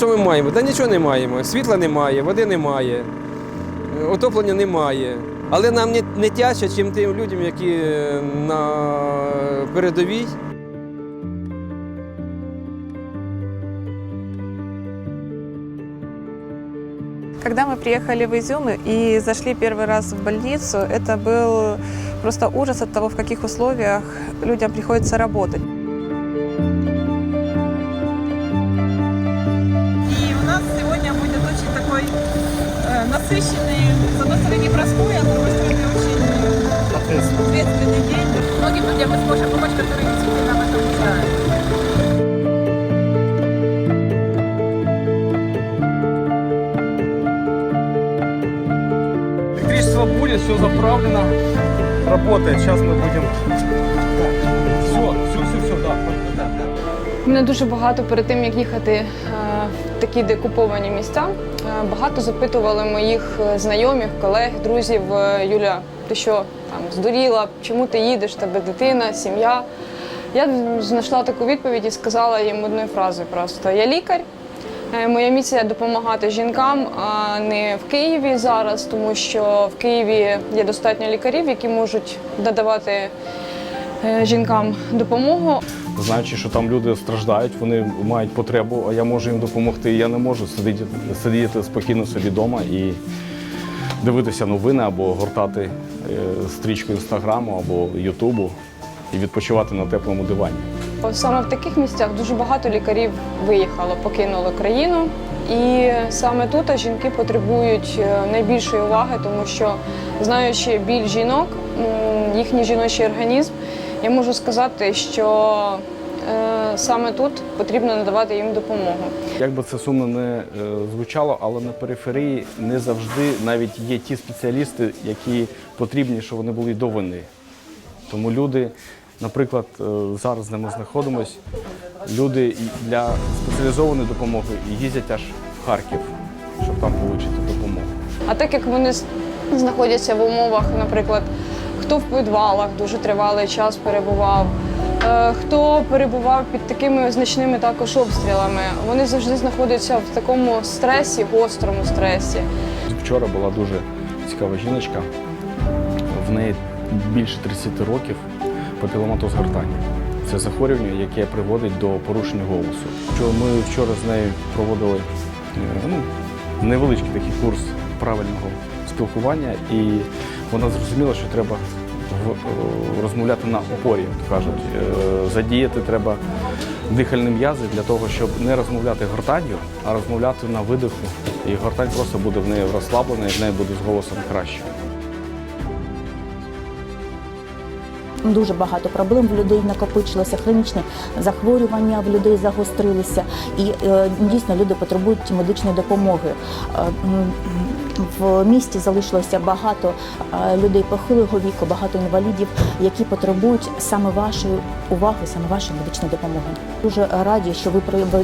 що ми маємо? Та нічого не маємо. Світла немає, води немає, е, отоплення немає. Але нам не, не тяжче, ніж тим людям, які е, на передовій. Когда мы приехали в Изюм и зашли первый раз в больницу, это был просто ужас от того, в каких условиях людям приходится работать. насыщенный, с одной стороны, непростой, а с другой стороны, очень ответственный день. Многим людям мы сможем помочь, которые действительно в этом нуждаются. Электричество будет, все заправлено, работает. Сейчас мы будем... Все, все, все, все, да. Мене дуже багато перед тим, як їхати е, в такі декуповані місця, е, багато запитували моїх е, знайомих, колег, друзів. е, Юля, ти що там здуріла? Чому ти їдеш? Тебе дитина, сім'я? Я знайшла таку відповідь і сказала їм одною фразою просто: я лікар. Моя місія допомагати жінкам, а не в Києві зараз, тому що в Києві є достатньо лікарів, які можуть надавати жінкам допомогу. Знаючи, що там люди страждають, вони мають потребу, а я можу їм допомогти. Я не можу сидіти, сидіти спокійно собі вдома і дивитися новини або гортати е, стрічку інстаграму або Ютубу і відпочивати на теплому дивані. Саме в таких місцях дуже багато лікарів виїхало, покинули країну. І саме тут жінки потребують е, найбільшої уваги, тому що знаючи біль жінок, їхній жіночий організм, я можу сказати, що е, саме тут потрібно надавати їм допомогу. Як би це сумно не е, звучало, але на периферії не завжди навіть є ті спеціалісти, які потрібні, щоб вони були до війни. Тому люди, наприклад, е, зараз де ми знаходимось, люди для спеціалізованої допомоги їздять аж в Харків, щоб там отримати допомогу. А так як вони знаходяться в умовах, наприклад, хто в підвалах дуже тривалий час перебував, е, хто перебував під такими значними також обстрілами, вони завжди знаходяться в такому стресі, гострому стресі. Вчора була дуже цікава жіночка. В неї більше 30 років папіломатоз гортані. Це захворювання, яке приводить до порушення голосу. Що ми вчора з нею проводили е, ну, невеличкий такий курс правильного спілкування, і вона зрозуміла, що треба розмовляти на опорі, як кажуть. Е, Задіяти треба дихальні м'язи для того, щоб не розмовляти гортанню, а розмовляти на видиху. І гортань просто буде в неї розслаблена, і в неї буде з голосом краще. Дуже багато проблем в людей накопичилося, хронічні захворювання в людей загострилися, і е, дійсно люди потребують медичної допомоги. В місті залишилося багато е, людей похилого віку, багато інвалідів, які потребують саме вашої уваги, саме вашої медичної допомоги. Дуже раді, що ви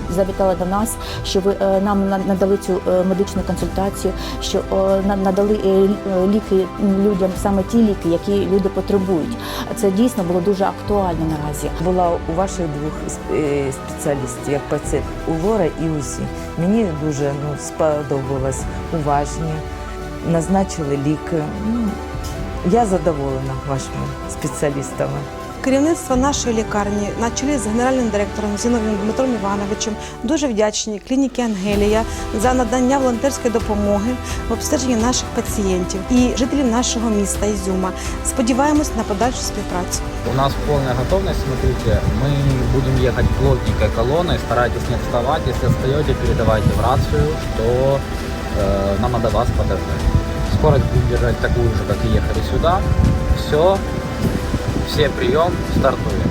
завітали до нас, що ви е, нам на- надали цю е, медичну консультацію, що е, на- надали лі- ліки людям, саме ті ліки, які люди потребують. Це дійсно було дуже актуально наразі. була у ваших двох спеціалістів, як пацієнт у Лора і УЗІ. Мені дуже ну, сподобалось уважні, назначили ліки. Ну, я задоволена вашими спеціалістами. Керівництво нашої лікарні на чолі з генеральним директором Зіновим Дмитром Івановичем дуже вдячні клініки Ангелія за надання волонтерської допомоги в обстеженні наших пацієнтів і жителів нашого міста Ізюма. Сподіваємось на подальшу співпрацю. У нас полная готовность, смотрите, мы будем ехать плотненькой колонной, старайтесь не отставать, если отстаете, передавайте в рацию, что э, нам надо вас подождать. Скорость будем держать такую же, как и ехали сюда. Все, все прием, стартуем.